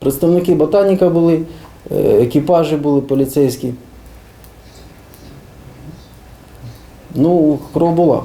Представники ботаніка були, е, екіпажі були поліцейські. Ну, кров була.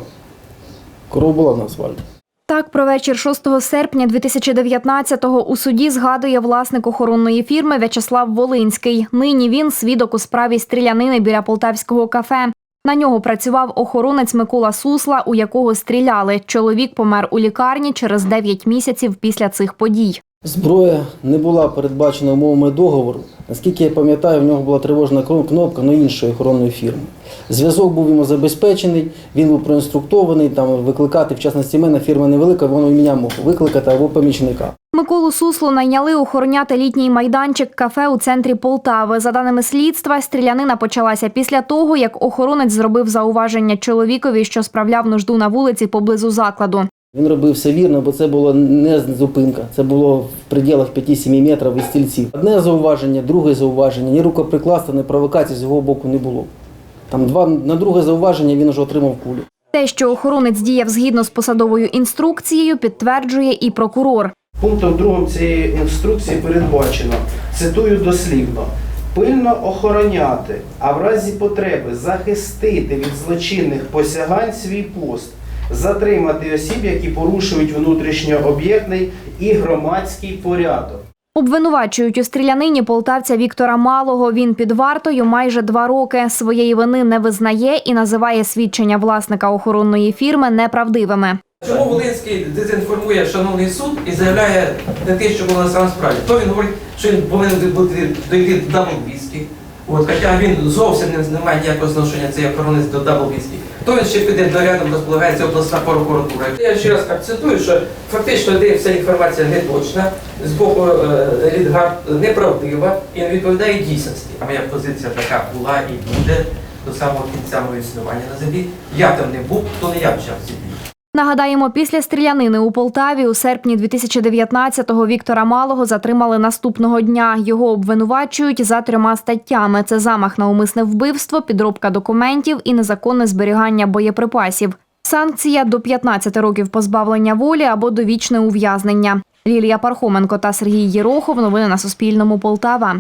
Кров була на асфальті. Так, про вечір 6 серпня 2019-го у суді згадує власник охоронної фірми В'ячеслав Волинський. Нині він свідок у справі стрілянини біля полтавського кафе. На нього працював охоронець Микола Сусла, у якого стріляли. Чоловік помер у лікарні через 9 місяців після цих подій. Зброя не була передбачена умовами договору. Наскільки я пам'ятаю, в нього була тривожна кно- кнопка на іншої охоронної фірми. Зв'язок був йому забезпечений, він був проінструктований, там викликати, в частності мене фірма невелика, воно і мене мог викликати або помічника. Миколу Суслу найняли охороняти літній майданчик кафе у центрі Полтави. За даними слідства, стрілянина почалася після того, як охоронець зробив зауваження чоловікові, що справляв нужду на вулиці поблизу закладу. Він робив все вірно, бо це була не зупинка, це було в пределах 5-7 метрів від стільців. Одне зауваження, друге зауваження, ні рукоприкладства, ні провокації з його боку не було. Там два на друге зауваження він вже отримав кулю. Те, що охоронець діяв згідно з посадовою інструкцією, підтверджує і прокурор. Пунктом другим цієї інструкції передбачено, цитую дослівно, пильно охороняти, а в разі потреби захистити від злочинних посягань свій пост, затримати осіб, які порушують внутрішньооб'єктний і громадський порядок. Обвинувачують у стрілянині полтавця Віктора Малого. Він під вартою майже два роки. Своєї вини не визнає і називає свідчення власника охоронної фірми неправдивими. Чому Волинський дезінформує шановний суд і заявляє не те, що було на самій справі? То він говорить, що він повинен бути дойти до Даблвіскі. От, хоча він зовсім не, має ніякого зношення цей охоронець до Даблвіскі. То він ще піде до рядом розполагається обласна прокуратура. Я ще раз акцентую, що фактично де вся інформація не точна, з боку е, Лідгард неправдива і не відповідає дійсності. А моя позиція така була і буде до самого кінця мого існування на землі. Я там не був, то не я землі. Нагадаємо, після стрілянини у Полтаві у серпні 2019-го Віктора Малого затримали наступного дня. Його обвинувачують за трьома статтями: це замах на умисне вбивство, підробка документів і незаконне зберігання боєприпасів. Санкція до 15 років позбавлення волі або довічне ув'язнення. Лілія Пархоменко та Сергій Єрохов. Новини на Суспільному. Полтава.